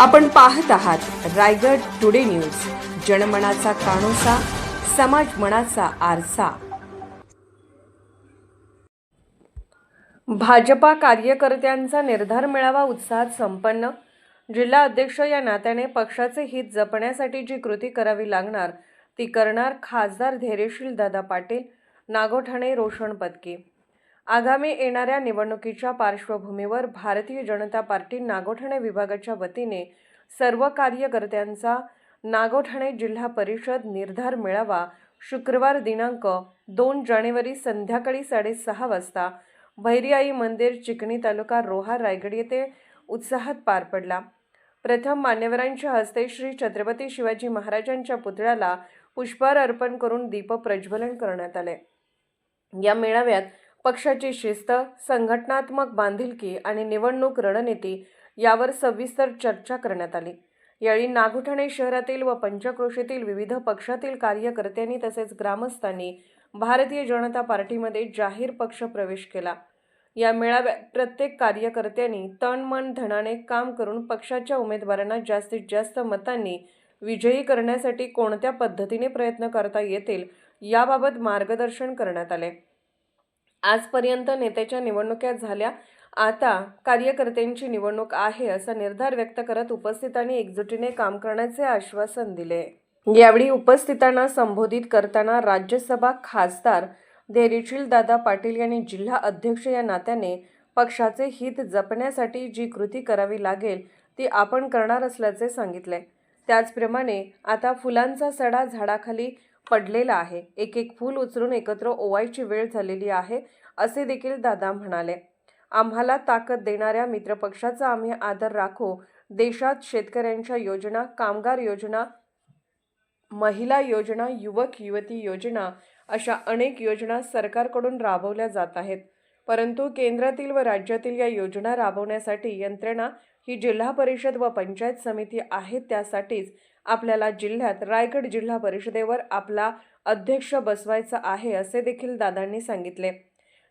आपण पाहत आहात रायगड टुडे न्यूज. जनमनाचा कानोसा समाज मनाचा आरसा. भाजपा कार्यकर्त्यांचा निर्धार मेळावा उत्साहात संपन्न. जिल्हा अध्यक्ष या नात्याने पक्षाचे हित जपण्यासाठी जी कृती करावी लागणार ती करणार खासदार धैर्यशील दादा पाटील नागोठाणे रोशन पदके. आगामी येणाऱ्या निवडणुकीच्या पार्श्वभूमीवर भारतीय जनता पार्टी नागोठाणे विभागाच्या वतीने सर्व कार्यकर्त्यांचा नागोठाणे जिल्हा परिषद निर्धार मेळावा शुक्रवार दिनांक दोन जानेवारी संध्याकाळी साडेसहा वाजता भैरियाई मंदिर चिकणी तालुका रोहा रायगड येथे उत्साहात पार पडला. प्रथम मान्यवरांच्या हस्ते श्री छत्रपती शिवाजी महाराजांच्या पुतळ्याला पुष्पहार अर्पण करून दीप प्रज्वलन करण्यात आले. या मेळाव्यात पक्षाची शिस्त संघटनात्मक बांधिलकी आणि निवडणूक रणनीती यावर सविस्तर चर्चा करण्यात आली. यावेळी नागोठाणे शहरातील व पंचक्रोशीतील विविध पक्षातील कार्यकर्त्यांनी तसेच ग्रामस्थांनी भारतीय जनता पार्टीमध्ये जाहीर पक्ष प्रवेश केला. या मेळाव्यात प्रत्येक कार्यकर्त्यांनी तन मन धनाने काम करून पक्षाच्या उमेदवारांना जास्तीत जास्त मतांनी विजयी करण्यासाठी कोणत्या पद्धतीने प्रयत्न करता येतील याबाबत मार्गदर्शन करण्यात आले. आजपर्यंत नेत्याच्या निवडणुका झाल्या. आता कार्यकर्त्यांची निवडणूक आहे असा निर्धार व्यक्त करत उपस्थितांनी एकजुटीने काम करण्याचे आश्वासन दिले. यावेळी उपस्थितांना संबोधित करताना राज्यसभा खासदार धैर्यशील दादा पाटील यांनी जिल्हा अध्यक्ष या नात्याने पक्षाचे हित जपण्यासाठी जी कृती करावी लागेल ती आपण करणार असल्याचे सांगितले. त्याचप्रमाणे आता फुलांचा सडा झाडाखाली पडलेलं आहे. एक एक फूल उचलून एकत्र ओवायची वेळ झालेली आहे असे देखील दादा म्हणाले. आम्हाला ताकद देणाऱ्या मित्रपक्षाचा आम्ही आदर राखू. देशात शेतकऱ्यांच्या योजना कामगार योजना महिला योजना युवक युवती योजना अशा अनेक योजना सरकारकडून राबवल्या जात आहेत. परंतु केंद्रातील व राज्यातील या योजना राबवण्यासाठी यंत्रणा ही जिल्हा परिषद व पंचायत समिती आहे त्यासाठीच आपल्याला जिल्ह्यात रायगड जिल्हा परिषदेवर आपला अध्यक्ष बसवायचा आहे असे देखील दादांनी सांगितले.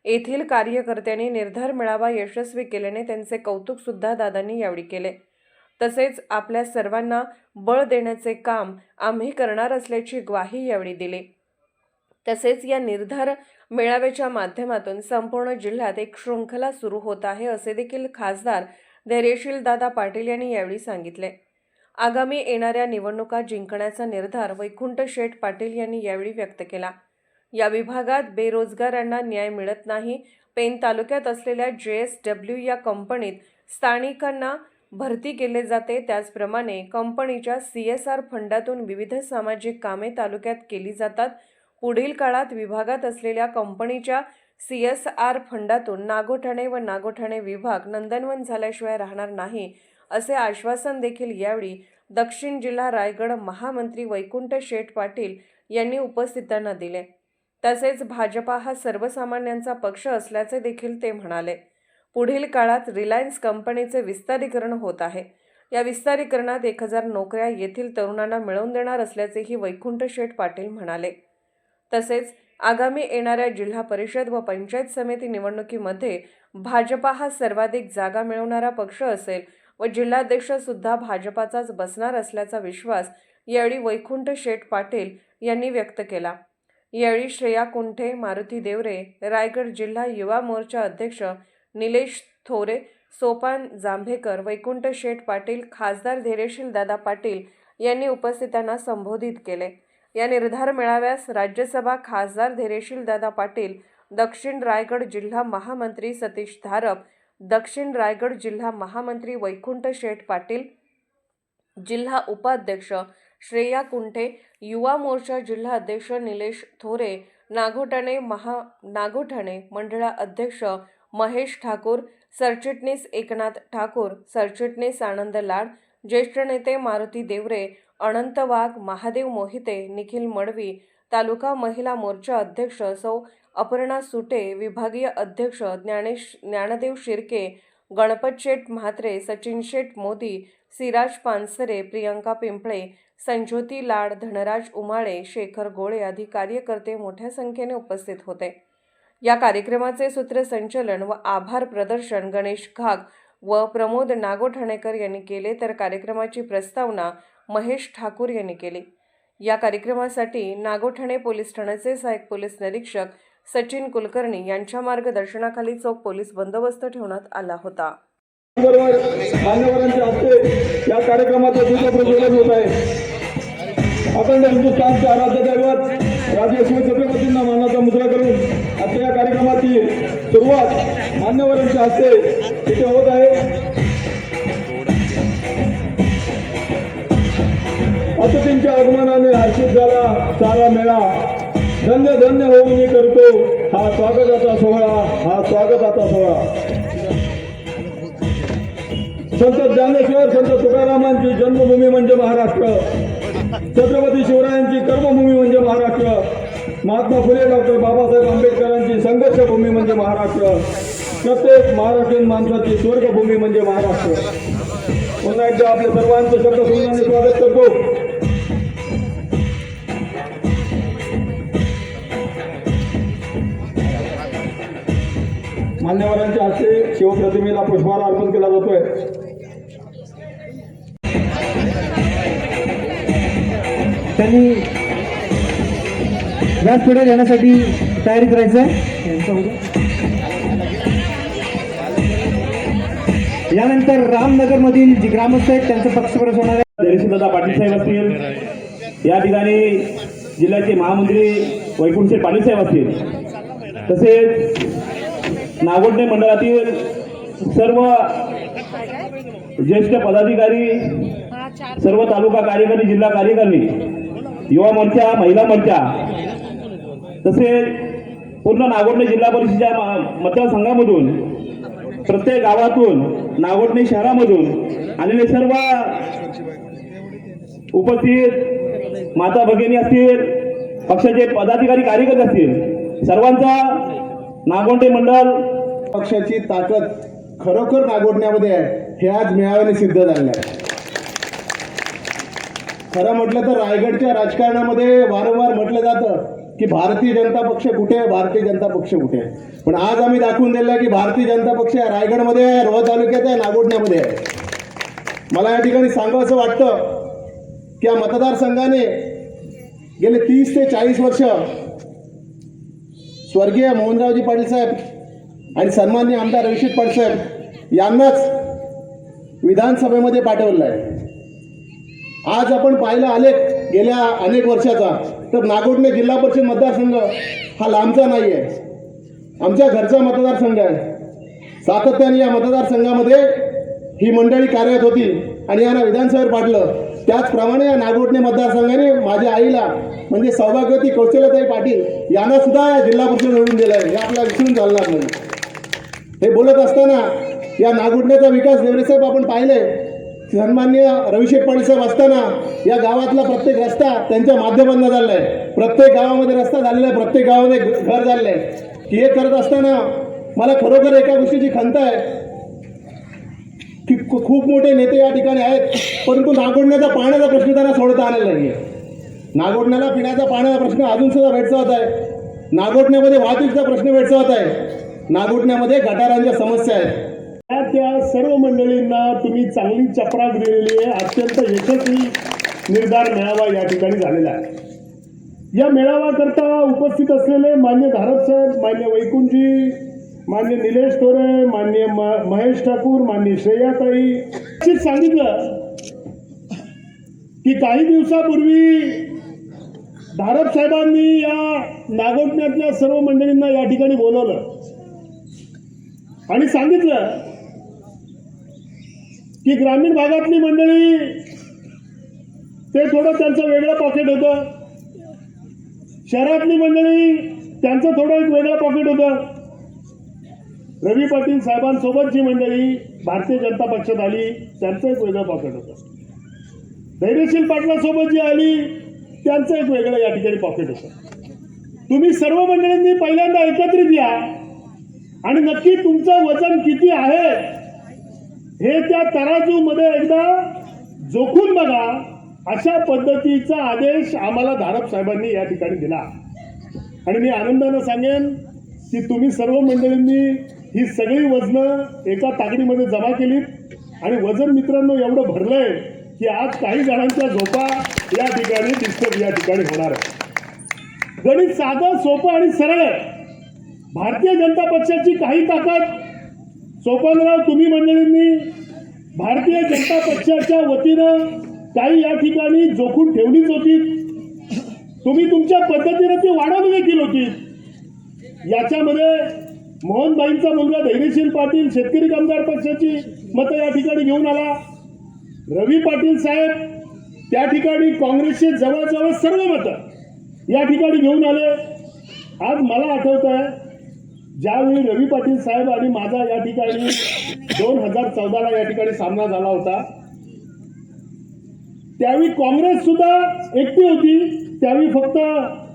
येथील कार्यकर्त्यांनी निर्धार मेळावा यशस्वी केल्याने त्यांचे कौतुक सुद्धा दादांनी यावेळी केले. तसेच आपल्या सर्वांना बळ देण्याचे काम आम्ही करणार असल्याची ग्वाही यावेळी दिली. तसेच या निर्धार मेळाव्याच्या माध्यमातून संपूर्ण जिल्ह्यात एक शृंखला सुरू होत आहे असे देखील खासदार धैर्यशील दादा पाटील यांनी यावेळी सांगितले. आगामी येणाऱ्या निवडणुका जिंकण्याचा निर्धार वैकुंठ शेठ पाटील यांनी यावेळी व्यक्त केला. या विभागात बेरोजगारांना न्याय मिळत नाही पेन तालुक्यात असलेल्या जे एस डब्ल्यू या कंपनीत स्थानिकांना भरती केले जाते त्याचप्रमाणे कंपनीच्या सी एस आर फंडातून विविध सामाजिक कामे तालुक्यात केली जातात पुढील काळात विभागात असलेल्या कंपनीच्या सी एस आर फंडातून नागोठाणे व नागोठाणे विभाग नंदनवन झाल्याशिवाय राहणार नाही असे आश्वासन देखील यावेळी दक्षिण जिल्हा रायगड महामंत्री वैकुंठ शेठ पाटील यांनी उपस्थितांना दिले. तसेच भाजपा हा सर्वसामान्यांचा पक्ष असल्याचे देखील ते म्हणाले. पुढील काळात रिलायन्स कंपनीचे विस्तारीकरण होत आहे. या विस्तारीकरणात एक हजार नोकऱ्या येथील तरुणांना मिळवून देणार असल्याचेही वैकुंठ शेठ पाटील म्हणाले. तसेच आगामी येणाऱ्या जिल्हा परिषद व पंचायत समिती निवडणुकीमध्ये भाजपा हा सर्वाधिक जागा मिळवणारा पक्ष असेल व जिल्हाध्यक्ष सुद्धा भाजपाचाच बसणार असल्याचा विश्वास यावेळी वैकुंठ शेठ पाटील यांनी व्यक्त केला. यावेळी श्रेया कुंठे मारुती देवरे रायगड जिल्हा युवा मोर्चा अध्यक्ष निलेश थोरे सोपान जांभेकर वैकुंठ शेठ पाटील खासदार धैर्यशील दादा पाटील यांनी उपस्थितांना संबोधित केले. या निर्धार मेळाव्यास राज्यसभा खासदार धैर्यशील दादा पाटील दक्षिण रायगड जिल्हा महामंत्री सतीश धारप दक्षिण रायगड जिल्हा महामंत्री वैकुंठ शेठ पाटील जिल्हा उपाध्यक्ष श्रेया कुंठे युवा मोर्चा जिल्हा अध्यक्ष निलेश थोरे नागोठाणे महा नागोठाणे मंडळा अध्यक्ष महेश ठाकूर सरचिटणीस एकनाथ ठाकूर सरचिटणीस आनंद लाड ज्येष्ठ नेते मारुती देवरे अनंत वाघ महादेव मोहिते निखिल मडवी तालुका महिला मोर्चा अध्यक्ष सौ अपर्णा सुटे विभागीय अध्यक्ष ज्ञानेश ज्ञानदेव शिर्के गणपत शेठ म्हात्रे सचिन शेठ मोदी सिराज पानसरे प्रियंका पिंपळे संज्योती लाड धनराज उमाळे शेखर गोळे आदी कार्यकर्ते मोठ्या संख्येने उपस्थित होते. या कार्यक्रमाचे सूत्रसंचलन व आभार प्रदर्शन गणेश घाग व प्रमोद नागोठाणेकर यांनी केले तर कार्यक्रमाची प्रस्तावना महेश ठाकूर यांनी केली. या कार्यक्रमासाठी नागोठणे पोलीस ठाण्याचे सहाय्यक पोलीस निरीक्षक सचिन कुलकर्णी यांच्या मार्गदर्शनाखाली चोख पोलीस बंदोबस्त ठेवण्यात आला होता. मान्यवरांच्या हस्ते या कार्यक्रमाचं दुसरं होत आहे. अखंड हिंदुस्थानचे आराध्य दैवत राजलक्ष्मी छत्रपतींना मानाचा मुद्रा करून आजच्या या कार्यक्रमाची सुरुवात मान्यवरांच्या हस्ते तिथे होत आहे. अतिथींच्या आगमनाने हर्षित झाला सारा मेळा. धन्य धन्य होऊन मी करतो. हा स्वागताचा सोहळा हा स्वागताचा सोहळा. संत ज्ञानेश्वर संत तुकारामांची जन्मभूमी म्हणजे महाराष्ट्र. छत्रपती शिवरायांची कर्मभूमी म्हणजे महाराष्ट्र. महात्मा फुले डॉक्टर बाबासाहेब आंबेडकरांची संघर्षभूमी म्हणजे महाराष्ट्र. प्रत्येक महाराष्ट्रीयन माणसाची स्वर्गभूमी म्हणजे महाराष्ट्र. पुन्हा एकदा आपल्या सर्वांचं शब्द सुंदराने स्वागत करतो. मान्यवरांच्या हस्ते शिवप्रतिमेला पुष्पहार अर्पण केला जातोय. त्यांनी व्यासपीठावर येण्यासाठी तयारी करायचं आहे. यानंतर रामनगरमधील जी ग्रामस्थ आहेत त्यांचं पक्षप्रवेश होणार आहे. धैर्यशीलदादा पाटील साहेब असतील. या ठिकाणी जिल्ह्याचे महामंत्री वैकुंठचे पाटील साहेब असतील. तसेच नागोडणे मंडळातील सर्व ज्येष्ठ पदाधिकारी सर्व तालुका कार्यकारी जिल्हा कार्यकारिणी युवा मोर्चा महिला मोर्चा तसेच पूर्ण नागोडणे जिल्हा परिषदेच्या मतदारसंघामधून प्रत्येक गावातून नागोडणे शहरामधून आलेले सर्व उपस्थित माता भगिनी असतील पक्षाचे पदाधिकारी कार्यकर्ते असतील सर्वांचा नागोंडे मंडळ पक्षाची ताकद खरोखर नागोडण्यामध्ये आहे हे आज मेळाव्याने सिद्ध झालेलं आहे. खरं म्हटलं तर रायगडच्या राजकारणामध्ये वारंवार म्हटलं जातं की भारतीय जनता पक्ष कुठे आहे भारतीय जनता पक्ष कुठे आहे. पण आज आम्ही दाखवून दिलं आहे की भारतीय जनता पक्ष आहे रायगडमध्ये आहे रोहा तालुक्यात आहे नागोडण्यामध्ये आहे. मला या ठिकाणी सांगावं असं वाटतं की या मतदारसंघाने गेले तीस ते चाळीस वर्ष स्वर्गीय मोहनरावजी पाटील साहेब आणि सन्मान्य आमदार रविशेठ पाटील साहेब यांनाच विधानसभेमध्ये पाठवलं आहे आज आपण पाहिला आलेख गेल्या अनेक वर्षाचा तर नागोटणे जिल्हा परिषद मतदारसंघ हा लांबचा नाही आहे आमच्या घरचा मतदारसंघ आहे. सातत्याने या मतदारसंघामध्ये ही मंडळी कार्यरत होती आणि यांना विधानसभेवर पाडलं त्याचप्रमाणे या नागोटणे मतदारसंघाने माझ्या आईला म्हणजे सौभाग्यवती कौशल्यताई पाटील यांना सुद्धा या जिल्हा परिषद निवडून दिलं आहे हे आपल्याला विसरून चालणार नाही. हे बोलत असताना या नागोटण्याचा विकास देवरेसाहेब आपण पाहिले सन्मान्य रविशेठ पाटील साहेब असताना या गावातला प्रत्येक रस्ता त्यांच्या माध्यमातून झालेला आहे प्रत्येक गावामध्ये रस्ता झालेला आहे प्रत्येक गावामध्ये घर झालेलं आहे. की हे करत असताना मला खरोखर एका गोष्टीची खंत आहे. की खूप मोठे नेते या ठिकाणी आहेत परंतु नागोडण्याचा पाण्याचा प्रश्न त्यांना सोडता आलेला नाही नागोडण्याला पिण्याचा पाण्याचा प्रश्न अजून सुद्धा भेटसावत आहे. नागोडण्यामध्ये वाहतुकीचा प्रश्न भेटसावत आहे. नागोडण्यामध्ये गटारांच्या समस्या आहेत. त्या त्या सर्व मंडळींना तुम्ही चांगली चपराक दिलेली आहे. अत्यंत यशस्वी निर्धार मेळावा या ठिकाणी झालेला आहे. या मेळाव्याकरता उपस्थित असलेले मान्य धारक साहेब मान्य वैकुंठजी मान्य निलेश तोरे मान्य महेश ठाकूर मान्य श्रेयाताई. निश्चित सांगितलं की काही दिवसापूर्वी भारत साहेबांनी या नागोटण्यातल्या सर्व मंडळींना या ठिकाणी बोलवलं. आणि सांगितलं की ग्रामीण भागातली मंडळी ते थोडं त्यांचं वेगळं पॉकेट होतं. शहरातली मंडळी त्यांचं थोडं एक वेगळं पॉकेट होतं. रवी पाटील साहेबांसोबतची मंडळी भारतीय जनता पक्षात आली त्यांचं एक वेगळं पॉकेट होतं. धैर्यशील पाटलासोबत जी आली त्यांचं एक वेगळं या ठिकाणी पॉकेट होतं. तुम्ही सर्व मंडळींनी पहिल्यांदा एकत्रित या आणि नक्की तुमचं वजन किती आहे हे त्या तराजूमध्ये एकदा जोखून बघा. अशा पद्धतीचा आदेश आम्हाला धारप साहेबांनी या ठिकाणी दिला. आणि मी आनंदानं सांगेन की तुम्ही सर्व मंडळींनी ही सगळी वजनं एका तागडीमध्ये जमा केलीत. आणि वजन मित्रांनो एवढं भरलंय की आज काही जणांच्या झोपा या ठिकाणी डिस्टर्ब या ठिकाणी होणार आहे गणित साधं सोपं आणि सरळ. आहे भारतीय जनता पक्षाची काही ताकद. सोपानराव तुम्ही मंडळींनी भारतीय जनता पक्षाच्या वतीनं काही या ठिकाणी जोखून ठेवलीच होती. तुम्ही तुमच्या पद्धतीने ती वाढवली देखील होती. याच्यामध्ये मोहनबाईंचा मुलगा धैर्यशील पाटील शेतकरी कामगार पक्षाची मतं या ठिकाणी घेऊन आला. रवी पाटील साहेब त्या ठिकाणी काँग्रेसचे जवळजवळ सर्व मतं या ठिकाणी घेऊन आले. आज मला आठवत आहे ज्यावेळी रवी पाटील साहेब आणि माझा या ठिकाणी दोन हजार चौदाला या ठिकाणी सामना झाला होता त्यावेळी काँग्रेस सुद्धा एकटी होती. त्यावेळी फक्त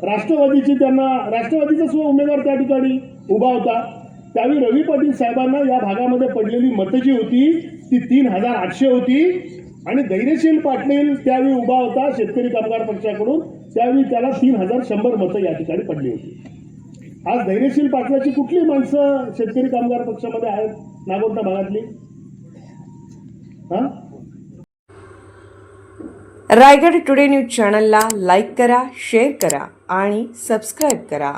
राष्ट्रवादीची त्यांना राष्ट्रवादीचा सुद्धा उमेदवार त्या ठिकाणी उभा होता. त्यावेळी रवी पाटील साहेबांना या भागामध्ये पडलेली मतं जी होती ती तीन हजार आठशे होती. आणि धैर्यशील पाटील त्यावेळी उभा होता शेतकरी कामगार पक्षाकडून. त्यावेळी त्याला तीन हजार शंभर मतं या ठिकाणी पडली होती. आज धैर्यशील पाटलाची कुठली माणसं शेतकरी कामगार पक्षामध्ये आहेत नागोठा भागातली? हा? रायगड टुडे न्यूज चॅनलला लाईक करा शेअर करा आणि सबस्क्राईब करा.